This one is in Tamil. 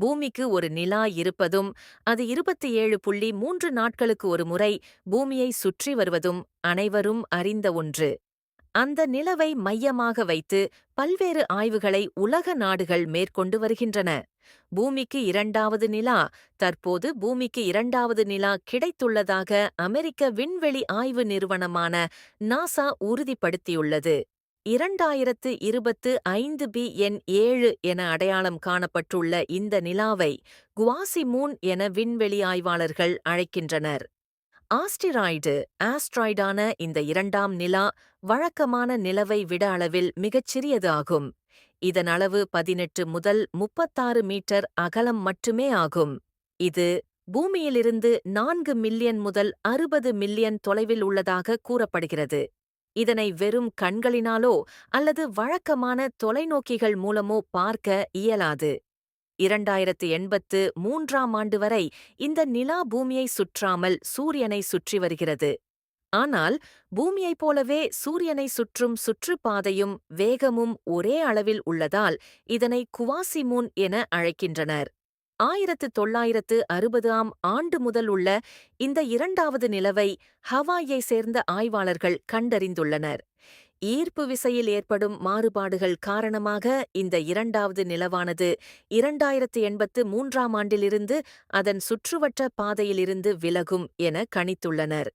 பூமிக்கு ஒரு நிலா இருப்பதும் அது இருபத்தி ஏழு புள்ளி மூன்று நாட்களுக்கு ஒரு முறை பூமியை சுற்றி வருவதும் அனைவரும் அறிந்த ஒன்று. அந்த நிலவை மையமாக வைத்து பல்வேறு ஆய்வுகளை உலக நாடுகள் மேற்கொண்டு வருகின்றன. பூமிக்கு இரண்டாவது நிலா தற்போது பூமிக்கு இரண்டாவது நிலா கிடைத்துள்ளதாக அமெரிக்க விண்வெளி ஆய்வு நிறுவனமான நாசா உறுதிப்படுத்தியுள்ளது. இரண்டாயிரத்து இருபத்து ஐந்து பி என் ஏழு என அடையாளம் காணப்பட்டுள்ள இந்த நிலாவை குவாசி மூன் என விண்வெளி ஆய்வாளர்கள் அழைக்கின்றனர். ஆஸ்டிராய்டு ஆஸ்ட்ராய்டான இந்த இரண்டாம் நிலா வழக்கமான நிலவை விட அளவில் மிகச் சிறியது ஆகும். இதன் அளவு பதினெட்டு முதல் முப்பத்தாறு மீட்டர் அகலம் மட்டுமே ஆகும். இது பூமியிலிருந்து நான்கு மில்லியன் முதல் அறுபது மில்லியன் தொலைவில் உள்ளதாக கூறப்படுகிறது. இதனை வெறும் கண்களினாலோ அல்லது வழக்கமான தொலைநோக்கிகள் மூலமோ பார்க்க இயலாது. இரண்டாயிரத்து எண்பத்து மூன்றாம் ஆண்டு வரை இந்த நிலா பூமியை சுற்றாமல் சூரியனை சுற்றி வருகிறது. ஆனால் பூமியைப் போலவே சூரியனை சுற்றும் சுற்றுப்பாதையும் வேகமும் ஒரே அளவில் உள்ளதால் இதனை குவாசிமூன் என அழைக்கின்றனர். ஆயிரத்து தொள்ளாயிரத்து அறுபது ஆம் ஆண்டு முதல் உள்ள இந்த இரண்டாவது நிலவை ஹவாயை சேர்ந்த ஆய்வாளர்கள் கண்டறிந்துள்ளனர். ஈர்ப்பு விசையில் ஏற்படும் மாறுபாடுகள் காரணமாக இந்த இரண்டாவது நிலவானது இரண்டாயிரத்து எண்பத்து மூன்றாம் ஆண்டிலிருந்து அதன் சுற்றுவட்ட பாதையிலிருந்து விலகும் என கணித்துள்ளனர்.